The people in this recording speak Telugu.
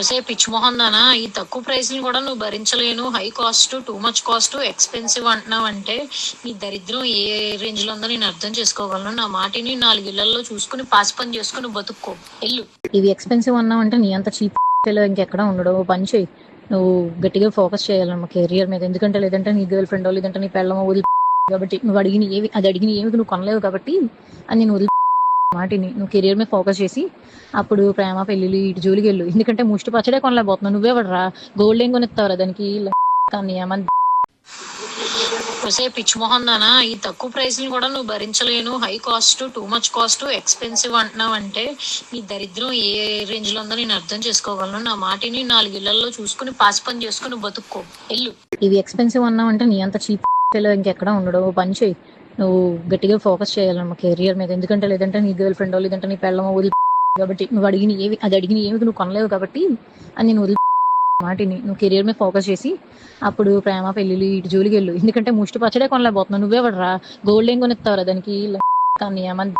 ఒసే పిచ్చి మొహం దానా ఈ తక్కువ ప్రైస్ని కూడా నువ్వు భరించలేను. High cost too much cost expensive అంటున్నావు అంటే నీ దరిద్రం ఏ రేంజ్లో ఉందో నేను అర్థం చేసుకోగలను. నా మాటిని నాలుగు ఇళ్ళలో చూసుకుని పాస్ పని చేసుకుని బతుక్కో. వెళ్ళు. ఇవి ఎక్స్పెన్సివ్ అన్నావు అంటే నీ అంత చీప్ ఇంకెక్కడ ఉండడు. పని చేయి నువ్వు గట్టిగా ఫోకస్ చేయాలన్నమా కెరియర్ మీద. ఎందుకంటే లేదంటే నీ గర్ల్ ఫ్రెండ్ లేదంటే నీ పెళ్ళమో వదిలి కాబట్టి నువ్వు అడిగిన ఏవి అది అడిగిన ఏమి నువ్వు కొనలేవు కాబట్టి అది నేను వదిలి మాటిని నువ్వు కెరియర్ మీద ఫోకస్ చేసి అప్పుడు ప్రేమ పెళ్ళిళ్ళు ఇటు జోలికి వెళ్ళు ఎందుకంటే ముష్టి పచ్చడే కొనలేకపోతున్నావు. నువ్వే పడరా గోల్డ్ ఏం కొనిస్తావురా దానికి? ఒసే పిచ్చి మొహం దానా ఈ తక్కువ ప్రైస్ని కూడా నువ్వు భరించలేను. High cost too much cost expensive అంటున్నావు అంటే నీ దరిద్రం ఏ రేంజ్లో ఉందో నేను అర్థం చేసుకోగలను. నా మాటిని నాలుగు ఇళ్ళలో చూసుకుని పాసి పని చేసుకుని బతుక్కో. ఎల్లు ఇవి ఎక్స్పెన్సివ్ అన్నావు అంటే నీ అంత చీప్ ఇంకెక్కడ ఉండడు. ఓ పని చేయి. నువ్వు గట్టిగా ఫోకస్ చేయాలన్నమా కెరియర్ మీద. ఎందుకంటే లేదంటే నీ గర్ల్ ఫ్రెండ్ లేదంటే నీ పెళ్ళమో వదిలి కాబట్టి నువ్వు అడిగిన ఏవి అది అడిగిన ఏమి నువ్వు కొనలేవు కాబట్టి అని నేను వదిలి వాటిని నువ్వు కెరియర్ మీద ఫోకస్ చేసి అప్పుడు ప్రేమ పెళ్ళిళ్ళు ఇటు జోలికి వెళ్ళు. ఎందుకంటే ముష్టి పచ్చడే కొనలేకపోతున్నావు. నువ్వే పడరా గోల్డ్ ఏం కొనిస్తావురా దానికి? కానీ ఏమని